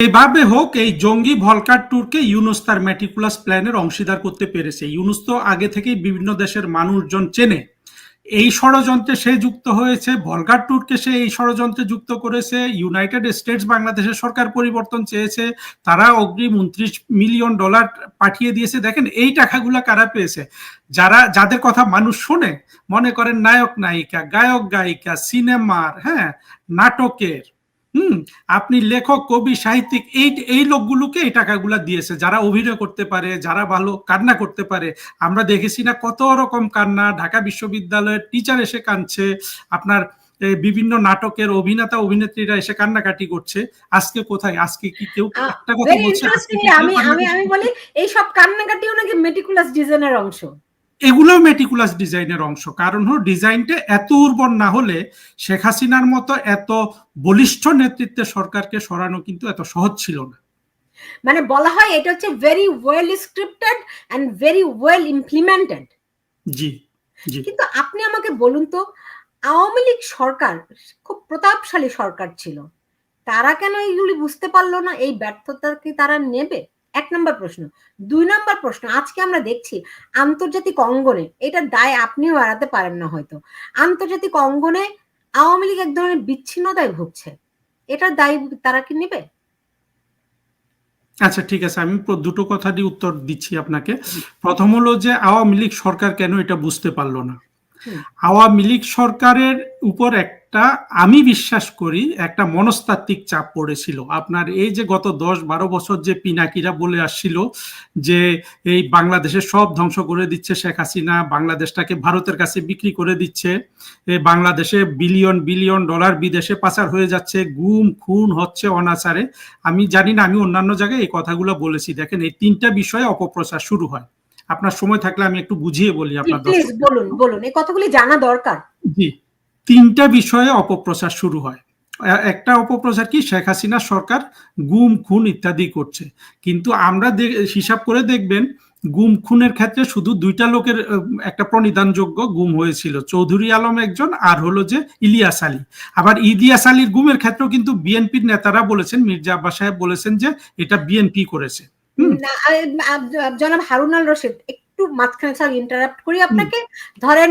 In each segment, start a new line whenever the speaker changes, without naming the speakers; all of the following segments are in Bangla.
এভাবে হোক, এই জঙ্গি ভলকার ট্যুরকে ইউনুস তার ম্যাটিকুলাস প্ল্যানের অংশীদার করতে পেরেছে। ইউনুস তো আগে থেকেই বিভিন্ন দেশের মানুষজন চেনে। এই ষড়যন্ত্রে সে যুক্ত হয়েছে ভলগার ট্যুরকে সে এই ষড়যন্ত্রে যুক্ত করেছে ইউনাইটেড স্টেটস বাংলাদেশের সরকার পরিবর্তন চেয়েছে, তারা অগ্রিম উনত্রিশ মিলিয়ন ডলার পাঠিয়ে দিয়েছে। দেখেন, এই টাকাগুলো কারা পেয়েছে? যারা, যাদের কথা মানুষ শোনে, মনে করেন নায়ক নায়িকা, গায়ক গায়িকা, সিনেমার হ্যাঁ নাটকের। হুম আপনি লেখক কবি সাহিত্যিক এই এই লোকগুলোকে এই টাকাগুলা দিয়েছে। যারা অভিনয় করতে পারে যারা ভালো কান্না করতে পারে আমরা দেখেছি না কত রকম কান্না। ঢাকা বিশ্ববিদ্যালয়ের টিচার এসে কাঁদছে আপনার বিভিন্ন নাটকের অভিনেতা অভিনেত্রীরা এসে কান্নাকাটি করছে। আজকে কোথায়? আজকে কি কেউ একটা কথা বলছে?
আমি আমি বলি এই সব কান্নাকাটিও নাকি মেটিকুলাস ডিজাইনের অংশ।
এগুলো মেটিকুলাস ডিজাইনের অংশ। কারণ হলো ডিজাইনটা এত উর্বর না হলে শেখ হাসিনার মতো এত বলিষ্ঠ নেতৃত্বে সরকারকে সরানো কিন্তু এত সহজ ছিল না।
মানে বলা হয় এটা হচ্ছে very well scripted and very well implemented
জি জি।
কিন্তু আপনি আমাকে বলুন তো আওয়ামী লীগ সরকার খুব প্রতাপশালী সরকার ছিল। তারা কেন এইগুলি বুঝতে পারল না? এই ব্যর্থতা কি তারা নেবে? এক নম্বর প্রশ্ন। দুই নম্বর প্রশ্ন, আজকে আমরা দেখছি আন্তর্জাতিক অঙ্গনে এটা দায় আপনিও এড়াতে পারেন না হয়তো। আন্তর্জাতিক অঙ্গনে আওয়ামী লীগ এক ধরনের বিচ্ছিন্নতায় ভুগছে। এটার দায় তারা কি নেবে?
আচ্ছা ঠিক আছে, আমি দুটো কথা দিয়ে উত্তর দিচ্ছি আপনাকে। প্রথম হলো যে আওয়ামী লীগ সরকার কেন এটা বুঝতে পারল না। আওয়ামী লীগ সরকারের উপর একটা, আমি বিশ্বাস করি, একটা মনস্তাত্ত্বিক চাপ পড়েছিল। আপনার এই যে গত দশ বারো বছর যে পিনাকিরা বলে আসছিল যে এই বাংলাদেশের সব ধ্বংস করে দিচ্ছে শেখ হাসিনা, বাংলাদেশটাকে ভারতের কাছে বিক্রি করে দিচ্ছে বাংলাদেশে বিলিয়ন বিলিয়ন ডলার বিদেশে পাচার হয়ে যাচ্ছে, গুম, খুন হচ্ছে অনাচারে। আমি জানি না, আমি অন্যান্য জায়গায় এই কথাগুলো বলেছি। দেখেন, এই তিনটা বিষয়ে অপপ্রচার শুরু হয়। আপনার সময় থাকলে আমি একটু বুঝিয়ে বলি আপনার
বলুন বলুন এই কথাগুলি জানা দরকার।
জি তিনটা বিষয়ে অপপ্রচার শুরু হয়। একটা অপপ্রচার কি শেখ হাসিনা সরকার গুম খুন ইত্যাদি করছে। কিন্তু আমরা হিসাব করে দেখবেন গুম খুনের ক্ষেত্রে শুধু দুইটা লোকের একটা প্রণিধানযোগ্য গুম হয়েছিল। চৌধুরী আলম একজন আর হলো যে ইলিয়াস আলী। আবার ইলিয়াস আলীর গুমের ক্ষেত্রেও কিন্তু বিএনপির নেতারা বলেছেন মির্জা আব্বাস সাহেব বলেছেন যে এটা বিএনপি করেছে।
জনাব হারুন আল রশিদ একটু মাঝখানে স্যার ইন্টারাপ্ট করি আপনাকে। ধরেন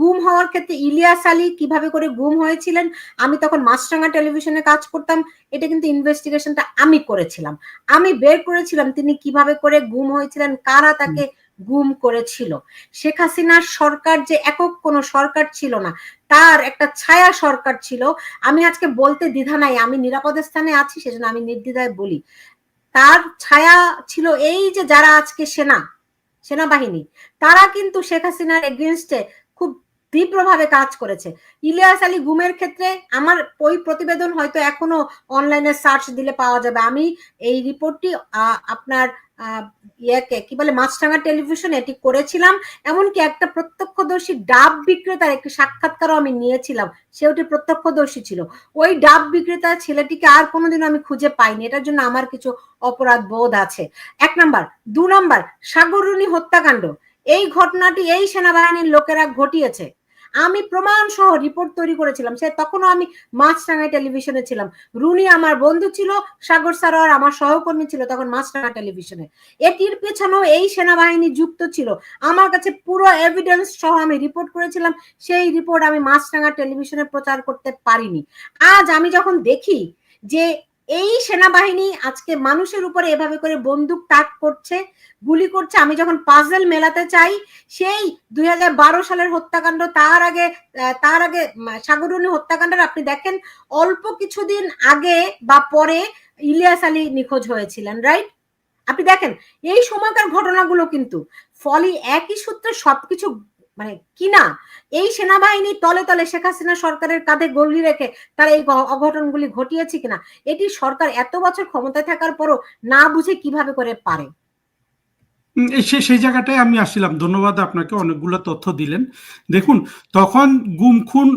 গুম হওয়ার ক্ষেত্রে ইলিয়াস আলী কীভাবে করে গুম হয়েছিলেন? আমি তখন মাছরাঙ্গা টেলিভিশনে কাজ করতাম এটা কিন্তু ইনভেস্টিগেশনটা আমি করেছিলাম। আমি বের করেছিলাম তিনি কীভাবে করে গুম হয়েছিলেন কারা তাকে গুম করেছিল? শেখ হাসিনার সরকার যে একক কোনো সরকার ছিল না তার একটা ছায়া সরকার ছিল। আমি আজকে বলতে দ্বিধা নাই আমি নিরাপদ স্থানে আছি সেজন্য আমি নির্দ্বিধায় বলি। তার ছায়া ছিল এই যে যারা আজকে সেনা সেনাবাহিনী তারা কিন্তু শেখ হাসিনার এগেনস্টে তীব্রভাবে কাজ করেছে। ইলিয়াস আলী গুমের ক্ষেত্রে আমার ওই প্রতিবেদন হয়তো এখনও অনলাইনে সার্চ দিলে পাওয়া যাবে। আমি এই রিপোর্টটি আপনার ইয়েকে, কি বলে, মাছরাঙা টেলিভিশনে এটি করেছিলাম। এমনকি একটা প্রত্যক্ষদর্শী ডাব বিক্রেতার একটি সাক্ষাৎকারও আমি নিয়েছিলাম। সে ওটি প্রত্যক্ষদর্শী ছিল। ওই ডাব বিক্রেতা ছেলেটিকে আর কোনোদিনও আমি খুঁজে পাইনি। এটার জন্য আমার কিছু অপরাধ বোধ আছে। এক নাম্বার দু নাম্বার সাগররুনি হত্যাকাণ্ড। এই ঘটনাটি এই সেনাবাহিনীর লোকেরা ঘটিয়েছে। আমি প্রমাণ সহ রিপোর্ট তৈরি করেছিলাম। সে তখনও আমি মাছরাঙা টেলিভিশনে ছিলাম। রুনি আমার বন্ধু ছিল, সাগর সারোয়ার আমার সহকর্মী ছিল তখন মাছরাঙা টেলিভিশনে এটির পেছনেও এই সেনাবাহিনী যুক্ত ছিল। আমার কাছে পুরো এভিডেন্স সহ আমি রিপোর্ট করেছিলাম। সেই রিপোর্ট আমি মাছরাঙা টেলিভিশনে প্রচার করতে পারিনি। আজ আমি যখন দেখি যে এই সেনাবাহিনী আজকে মানুষের উপরে এভাবে করে বন্দুক টাক করছে গুলি করছে। আমি যখন পাজেল মেলাতে চাই সেই দুই হাজার বারো সালের হত্যাকাণ্ড তার আগে তার আগে উম, হত্যাকাণ্ডের আপনি দেখেন অল্প কিছুদিন আগে বা পরে ইলিয়াস আলী নিখোঁজ হয়েছিলেন রাইট আপনি দেখেন এই সময়কার ঘটনাগুলো কিন্তু ফলে একই সূত্রে সবকিছু মানে কিনা এই সেনাবাহিনী তলে তলে শেখ হাসিনা সরকারের কাঁধে গলি রেখে তারা এই অঘটনগুলি ঘটিয়েছে কিনা? এটি সরকার এত বছর ক্ষমতায় থাকার পরও না বুঝে কীভাবে করে পারে?
সেই জায়গাটায় আমি আসছিলাম। ধন্যবাদ আপনাকে অনেকগুলো তথ্য দিলেন। দেখুন, তখন গুম, খুন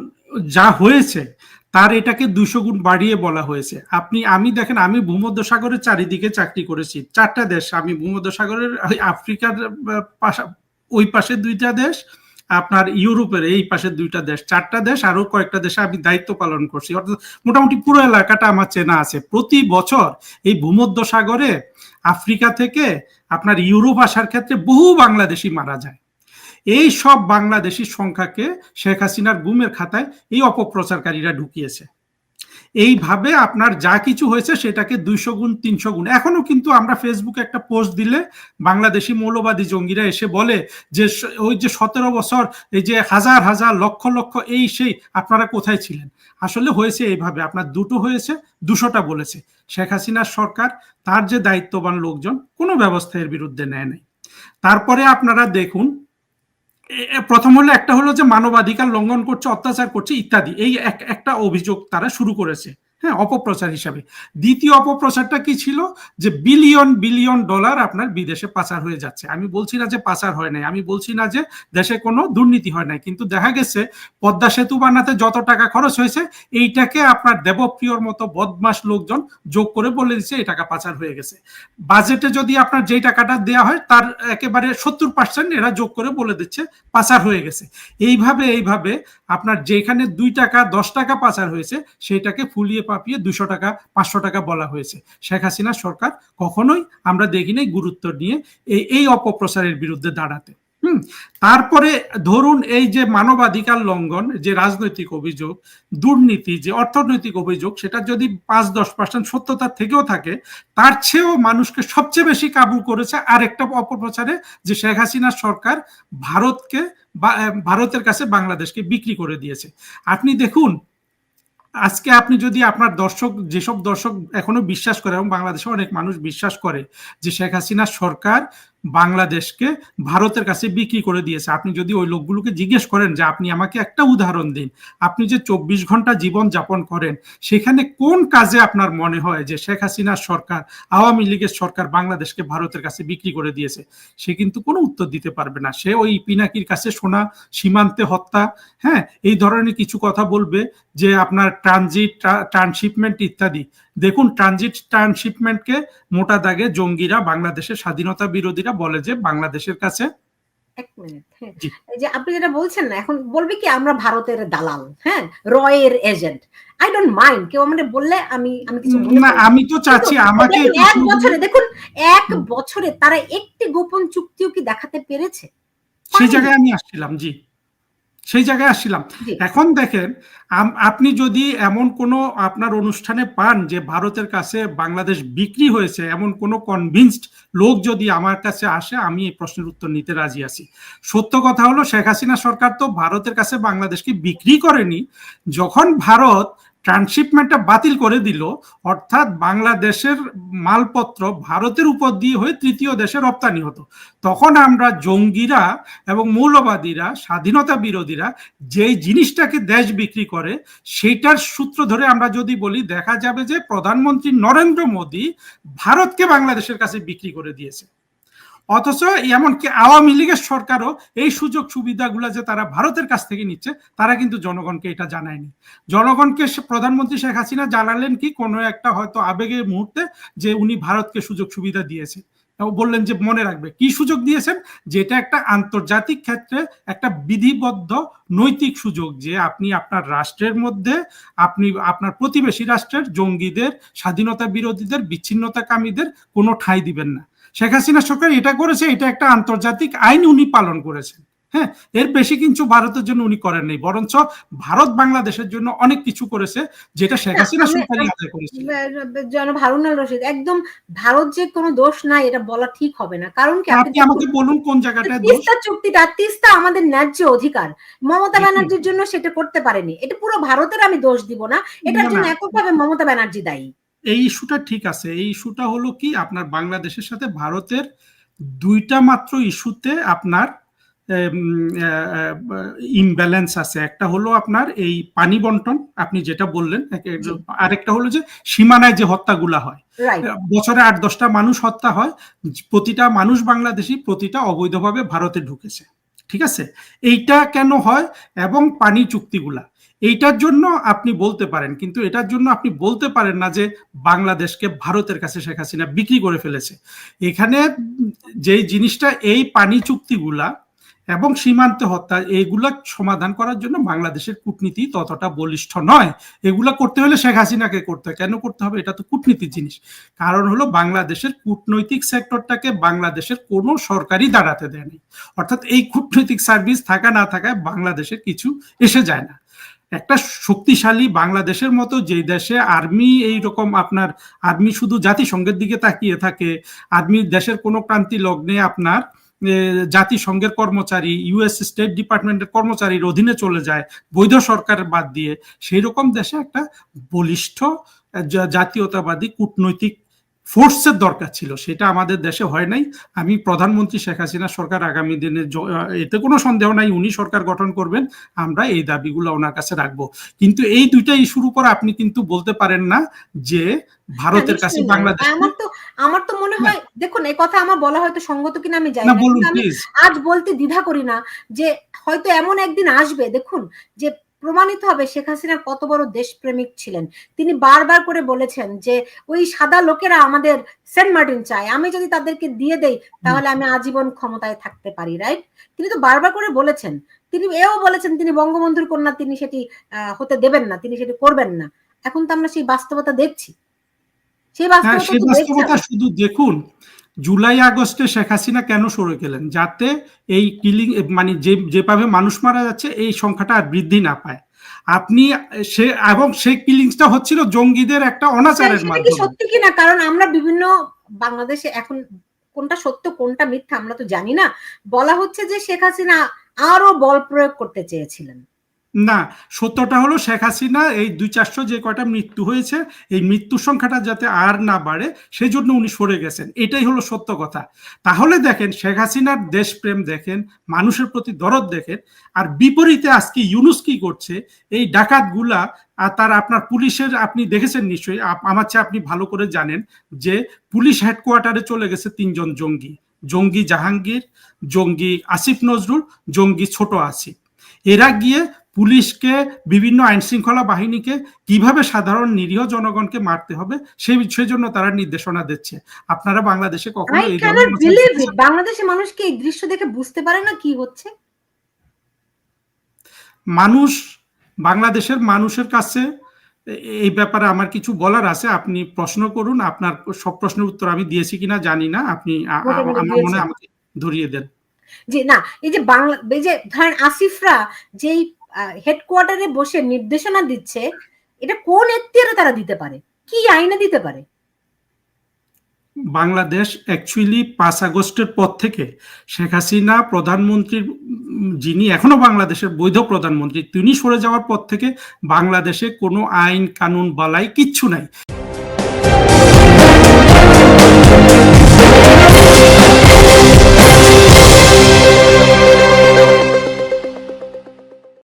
যা হয়েছে, তার এটাকে দুশো গুণ বাড়িয়ে বলা হয়েছে। আপনি, আমি দেখেন, আমি ভূমধ্য সাগরের চারিদিকে চাকরি করেছি। চারটা দেশ, আমি ভূমধ্য সাগরের আফ্রিকার পাশা, ওই পাশে দুইটা দেশ আপনার ইউরোপের এই পাশে দুইটা দেশ, চারটা দেশ আরও কয়েকটা দেশে আমি দায়িত্ব পালন করছি। অর্থাৎ মোটামুটি পুরো এলাকাটা আমার চেনা আছে। প্রতি বছর এই ভূমধ্য সাগরে আফ্রিকা থেকে আপনার ইউরোপ আসার ক্ষেত্রে বহু বাংলাদেশি মারা যায়। এই সব বাংলাদেশি সংখ্যাকে শেখ হাসিনার গুমের খাতায় এই অপপ্রচারকারীরা ঢুকিয়েছে। এইভাবে আপনার যা কিছু হয়েছে সেটাকে দুইশো গুণ, তিনশো গুণ। এখনও কিন্তু আমরা ফেসবুকে একটা পোস্ট দিলে বাংলাদেশি মৌলবাদী জঙ্গিরা এসে বলে যে ওই যে সতেরো বছর, এই যে হাজার হাজার, লক্ষ লক্ষ, এই সেই, আপনারা কোথায় ছিলেন? আসলে হয়েছে এইভাবে। আপনার দুটো হয়েছে, দুশোটা বলেছে। শেখ হাসিনার সরকার তার যে দায়িত্ববান লোকজন কোনো ব্যবস্থা এর বিরুদ্ধে নেয় নাই। তারপরে আপনারা দেখুন প্রথম হলো একটা হলো যে মানবাধিকার লঙ্ঘন করছে, অত্যাচার করছে, ইত্যাদি। এই এক- একটা অভিযোগ তারা শুরু করেছে। হ্যাঁ অপপ্রচার হিসাবে। দ্বিতীয় অপপ্রচারটা কি ছিল? যে বিলিয়ন বিলিয়ন ডলার আপনার বিদেশে পাচার হয়ে যাচ্ছে। আমি বলছি না যে পাচার হয় নাই, আমি বলছি না যে দেশে কোনো দুর্নীতি হয় নাই। কিন্তু দেখা গেছে, পদ্মা সেতু বানাতে যত টাকা খরচ হয়েছে, এইটাকে আপনার দেবপ্রিয়র মতো বদমাস লোকজন যোগ করে বলে দিচ্ছে এই টাকা পাচার হয়ে গেছে। বাজেটে যদি আপনার যেই টাকাটা দেওয়া হয়, তার একেবারে সত্তর পার্সেন্ট এরা যোগ করে বলে দিচ্ছে, পাচার হয়ে গেছে। এইভাবে এইভাবে আপনার যেখানে দুই টাকা, দশ টাকা পাচার হয়েছে, সেইটাকে ফুলিয়ে পাপিয়ে দুশো টাকা, পাঁচশো টাকা বলা হয়েছে। শেখ হাসিনা সরকার কখনোই আমরা দেখিনি গুরুত্ব নিয়ে এই অপপ্রচারের বিরুদ্ধে দাঁড়াতে। হুম? তারপরে ধরুন এই যে মানবাধিকার লঙ্ঘন, যে রাজনৈতিক অভিযোগ, দুর্নীতি, যে অর্থনৈতিক অভিযোগ, সেটা যদি পাঁচ, দশ পার্সেন্ট সত্যতার থেকেও থাকে, তার চেয়েও মানুষকে সবচেয়ে বেশি কাবু করেছে আরেকটা অপপ্রচারে যে শেখ হাসিনার সরকার ভারতকে ভারতের কাছে বাংলাদেশকে বিক্রি করে দিয়েছে। আপনি দেখুন আজকে আপনি যদি আপনার দর্শক, যেসব দর্শক এখনও বিশ্বাস করে এবং বাংলাদেশে অনেক মানুষ বিশ্বাস করে যে শেখ হাসিনা সরকার বাংলাদেশকে ভারতের কাছে বিক্রি করে দিয়েছে। আপনি যদি ওই লোকগুলোকে জিজ্ঞেস করেন যে, আপনি আমাকে একটা উদাহরণ দিন। আপনি যে চব্বিশ ঘণ্টা জীবন যাপন করেন, সেখানে কোন কাজে আপনার মনে হয় যে, শেখ হাসিনার সরকার, আওয়ামী লীগের সরকার বাংলাদেশকে ভারতের কাছে বিক্রি করে দিয়েছে? সে কিন্তু কোনো উত্তর দিতে পারবে না। সে ওই পিনাকির কাছে শোনা সীমান্তে হত্যা হ্যাঁ এই ধরনের কিছু কথা বলবে যে, আপনার ট্রানজিট ট্রান্সশিপমেন্ট ইত্যাদি। দেখুন ট্রানজিট ট্রান্সশিপমেন্টকে মোটা দাগে জঙ্গিরা বাংলাদেশের স্বাধীনতা বিরোধীরা বলে যে বাংলাদেশের কাছে
এক মিনিট হ্যাঁ। যে আপনি যেটা বলছেন না এখন বলবে কি আমরা ভারতের দালাল হ্যাঁ রয়ের এজেন্ট আই ডোন্ট মাইন্ড কেউ আমাদের বললে আমি আমি কিছু
না আমি তো চাচ্ছি আমাকে
এক বছরে দেখুন এক বছরে তারা একটি গোপন চুক্তিও কি দেখাতে পেরেছে?
সেই জায়গায় আমি আসছিলাম জি। সেই জায়গায় আসছিলাম। এখন দেখেন আপনি যদি এমন কোনো আপনার অনুষ্ঠানে পান যে ভারতের কাছে বাংলাদেশ বিক্রি হয়েছে এমন কোনো কনভিন্সড লোক যদি আমার কাছে আসে আমি এই প্রশ্নের উত্তর নিতে রাজি আছি। সত্য কথা হলো শেখ হাসিনা সরকার তো ভারতের কাছে বাংলাদেশকে বিক্রি করেনি। যখন ভারত ট্রান্সশিপমেন্টটা বাতিল করে দিল, অর্থাৎ বাংলাদেশের মালপত্র ভারতের উপর দিয়ে হয়ে তৃতীয় দেশে রপ্তানি হতো। তখন আমরা জঙ্গিরা এবং মৌলবাদীরা, স্বাধীনতা বিরোধীরা যেই জিনিসটাকে দেশ বিক্রি করে, সেইটার সূত্র ধরে আমরা যদি বলি, দেখা যাবে যে প্রধানমন্ত্রী নরেন্দ্র মোদী ভারতকে বাংলাদেশের কাছে বিক্রি করে দিয়েছে। অথচ এমনকি আওয়ামী লীগের সরকারও এই সুযোগ সুবিধাগুলো যে তারা ভারতের কাছ থেকে নিচ্ছে, তারা কিন্তু জনগণকে এটা জানায়নি। জনগণকে প্রধানমন্ত্রী শেখ হাসিনা জানালেন কি, কোনো একটা হয়তো আবেগের মুহূর্তে যে উনি ভারতকে সুযোগ সুবিধা দিয়েছে। বললেন যে, মনে রাখবে, কি সুযোগ দিয়েছেন? যেটা একটা আন্তর্জাতিক ক্ষেত্রে একটা বিধিবদ্ধ নৈতিক সুযোগ যে আপনি আপনার রাষ্ট্রের মধ্যে, আপনি আপনার প্রতিবেশী রাষ্ট্রের জঙ্গিদের, স্বাধীনতা বিরোধীদের, বিচ্ছিন্নতাকামীদের কোনো ঠাঁই দিবেন না। শেখ হাসিনা সরকার এটা করেছে এটা একটা আন্তর্জাতিক আইন উনি পালন করেছেন। হ্যাঁ এর বেশি কিন্তু ভারতের জন্য উনি করেন নাই বরঞ্চ ভারত বাংলাদেশের জন্য অনেক কিছু করেছে যেটা শেখ হাসিনা
আমি-
সরকারই আদায় করেছে।
জনাব হারুন আল রশিদ একদম ভারত যে কোনো দোষ নাই এটা বলা ঠিক হবে না। কারণ কি
আপনি আমাকে বলুন কোন জায়গাটায় দোষ?
তিস্তা চুক্তিটা তিস্তা আমাদের ন্যায্য অধিকার। মমতা। ব্যানার্জির জন্য সেটা করতে পারেনি। এটা পুরো ভারতের আমি দোষ দিব না এটার জন্য এককভাবে মমতা ব্যানার্জি দায়ী।
এই ইস্যুটা ঠিক আছে। এই ইস্যুটা হলো কি? আপনার বাংলাদেশের সাথে ভারতের দুইটা মাত্র ইস্যুতে আপনার ইমব্যালেন্স আছে। একটা হলো আপনার এই পানি বন্টন আপনি যেটা বললেন আরেকটা হলো যে সীমানায় যে হত্যাগুলা হয়। বছরে আট দশটা মানুষ হত্যা হয় প্রতিটা মানুষ বাংলাদেশি প্রতিটা অবৈধভাবে ভারতে ঢুকেছে। ঠিক আছে? এইটা কেন হয়? এবং পানি চুক্তিগুলা। এইটার জন্য আপনি বলতে পারেন, কিন্তু এটার জন্য আপনি বলতে পারেন না যে বাংলাদেশকে ভারতের কাছে শেখ হাসিনা বিক্রি করে ফেলেছে। এখানে যেই জিনিসটা, এই পানি চুক্তিগুলা এবং সীমান্তে হত্যা, এগুলা সমাধান করার জন্য বাংলাদেশের কূটনীতি ততটা বলিষ্ঠ নয়। এগুলা করতে হলে শেখ হাসিনাকে করতে হয়। কেন করতে হবে? এটা তো কূটনীতির জিনিস। কারণ হলো বাংলাদেশের কূটনৈতিক সেক্টরটাকে বাংলাদেশের কোনো সরকারই দাঁড়াতে দেয়নি। অর্থাৎ এই কূটনৈতিক সার্ভিস থাকা না থাকায় বাংলাদেশের কিছু এসে যায় না। একটা শক্তিশালী বাংলাদেশের মতো যে দেশে আর্মি এই রকম আপনার, আর্মি শুধু জাতিসংঘের দিকে তাকিয়ে থাকে, আর্মি দেশের কোনো ক্রান্তি লগ্নে আপনার জাতিসংঘের কর্মচারী ইউএস স্টেট ডিপার্টমেন্টের কর্মচারীর অধীনে চলে যায়, বৈধ সরকারের বাদ দিয়ে সেই রকম দেশে একটা বলিষ্ঠ জাতীয়তাবাদী কূটনৈতিক ফোর্সের দরকার ছিল সেটা আমাদের দেশে হয় নাই। আমি প্রধানমন্ত্রী শেখ হাসিনা সরকার আগামী দিনে এতে কোনো সন্দেহ নাই উনি সরকার গঠন করবেন আমরা এই দাবিগুলো ওনার কাছে রাখব। কিন্তু এই দুইটা ইস্যুর উপর আপনি কিন্তু বলতে পারেন না যে ভারতের কাছে বাংলাদেশ
আমার তো আমার তো মনে হয় দেখুন এই কথা আমার বলা হয়তো সঙ্গত কিনা আমি জানি
না
আমি আজ বলতে দ্বিধা করি না যে হয়তো এমন একদিন আসবে দেখুন যে প্রমাণিত হবে শেখ হাসিনা কত বড় দেশপ্রেমিক ছিলেন। তিনি বারবার করে বলেছেন যে ওই সাদা লোকেরা আমাদের সেন্ট মার্টিন চায়। আমি যদি তাদেরকে দিয়ে দেই তাহলে আমি আজীবন ক্ষমতায় থাকতে পারি রাইট তিনি তো বারবার করে বলেছেন। তিনি এও বলেছেন তিনি বঙ্গবন্ধুর কন্যা তিনি সেটি আহ, হতে দেবেন না তিনি সেটি করবেন না। এখন তো আমরা সেই বাস্তবতা দেখছি। সেই
হ্যাঁ
বাস্তবতা
শুধু দেখুন জুলাই আগস্টে শেখ হাসিনা কেন সরে গেলেন? যাতে এই কিলিং মানে যে যেভাবে মানুষ মারা যাচ্ছে এই সংখ্যাটা আর বৃদ্ধি না পায়। আপনি সে এবং সেই কিলিংসটা হচ্ছিল জঙ্গিদের একটা অনাচারের মাধ্যমে।
সত্যি কিনা? কারণ আমরা বিভিন্ন বাংলাদেশে এখন কোনটা সত্য কোনটা মিথ্যা আমরা তো জানি না। বলা হচ্ছে যে শেখ হাসিনা আরও বল প্রয়োগ করতে চেয়েছিলেন।
না, সত্যটা হলো শেখ হাসিনা এই দুই চারশো যে কয়টা মৃত্যু হয়েছে, এই মৃত্যুর সংখ্যাটা যাতে আর না বাড়ে, সেজন্য উনি সরে গেছেন। এটাই হলো সত্য কথা। তাহলে দেখেন, শেখ হাসিনার দেশপ্রেম দেখেন, মানুষের প্রতি দরদ দেখেন, আর বিপরীতে আজকে ইউনুস কি করছে, এই ডাকাতগুলা, আর তার আপনার পুলিশের, আপনি দেখেছেন নিশ্চয়ই আমার চেয়ে আপনি ভালো করে জানেন যে পুলিশ হেডকোয়ার্টারে চলে গেছে তিনজন জঙ্গি। জঙ্গি জাহাঙ্গীর, জঙ্গি আসিফ নজরুল, জঙ্গি ছোট আসিফ। এরা গিয়ে পুলিশকে বিভিন্ন আইন শৃঙ্খলা বাহিনীকে কীভাবে সাধারণ নিরীহ জনগণকে মারতে হবে সেই সেজন্য তারা নির্দেশনা দিচ্ছে। আপনারা বাংলাদেশে কখনো
বাংলাদেশে মানুষ কি এই দৃশ্য দেখে বুঝতে পারে না কি হচ্ছে?
মানুষ বাংলাদেশের মানুষের কাছে এই ব্যাপারে আমার কিছু বলার আছে। আপনি প্রশ্ন করুন আপনার সব প্রশ্নের উত্তর আমি দিয়েছি কিনা জানি না। আপনি আমার মনে আমাকে ধরিয়ে দেন।
যে না এই যে বাংলা এই যে ধরেন আসিফরা যেই হেডকোয়ার্টারে বসে নির্দেশনা দিচ্ছে, এটা কোন এখতিয়ারে তারা দিতে পারে? কি আইনে দিতে পারে?
বাংলাদেশ অ্যাকচুয়ালি পাঁচ আগস্টের পর থেকে শেখ হাসিনা প্রধানমন্ত্রীর, যিনি এখনও বাংলাদেশের বৈধ প্রধানমন্ত্রী, তিনি সরে যাওয়ার পর থেকে বাংলাদেশে কোনো আইন, কানুন, বালাই কিচ্ছু নাই।